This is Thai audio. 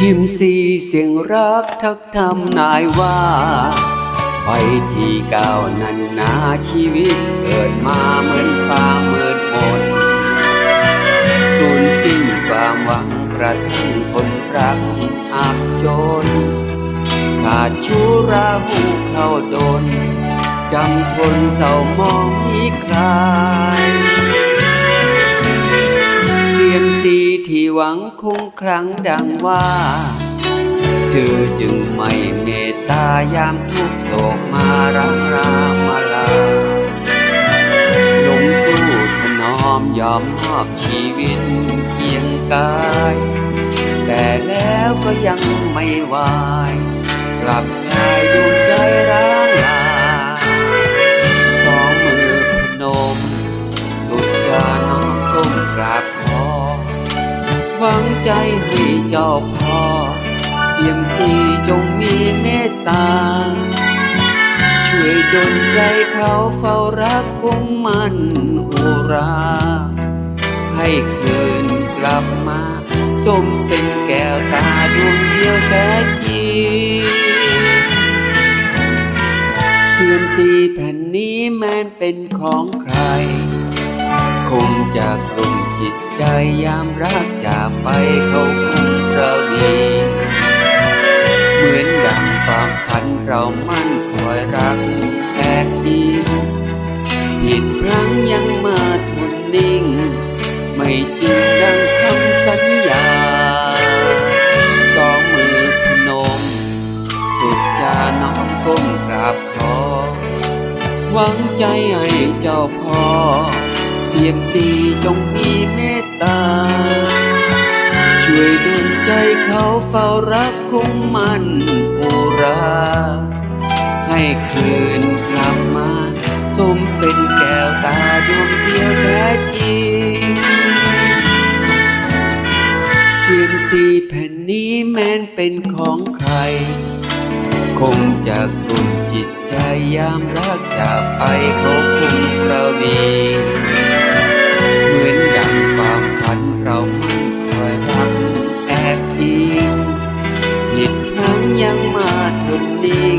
ชิมซีเสียงรักทักทำนายว่า ไปที่ก้าวนั้นนาชีวิตเกิดมาเหมือนฟ้ามืดมนสูญสิ้นความหวังกระทั่งคนรักอับจน ขาดชูราหูเข้าโดนจำทนเศร้ามองมีใคร ที่หวังคงครั้งดังว่า เธอจึงไม่เมตตายามทุกโศกมารักรามาลาลงสู้ถนอมยอมมอบชีวิตเคียงกาย แต่แล้วก็ยังไม่ไหวาย กลับกายดวงใจ ใจให้เจ้าพ่อ เสียมสีจงมีเมตตา ช่วยดลใจเขาเฝ้ารักคงมันอุรา ให้คืนกลับมาสมเป็นแก้วตาดวงเดียวแต่จริงเสียมสีแผ่นนี้แม้นเป็นของใคร คงจะกลุ่ม ใจยามรักจากไปเขาคงประวีเหมือนดังความฝันเรามั่นคอยรักแท้จริงผิดพลั้งยังมาทุนนิ่ง ไม่จริงดังคำสัญญา สองมือพนม สุดจาน้อมก้มกราบขอหวังใจให้เจ้าพ่อ สียงสีจงมีเมตตา ช่วยดลใจเขาเฝ้ารักคงมันอุรา ให้คืนกลับมา สมเป็นแก้วตาดวงเดียวแท้จริงเสียงสีแผ่นนี้แม้นเป็นของใคร คงจะกลุ่มจิตใจยามรักจากไปเขาคงประวี พลั้งยังมาทนนิ่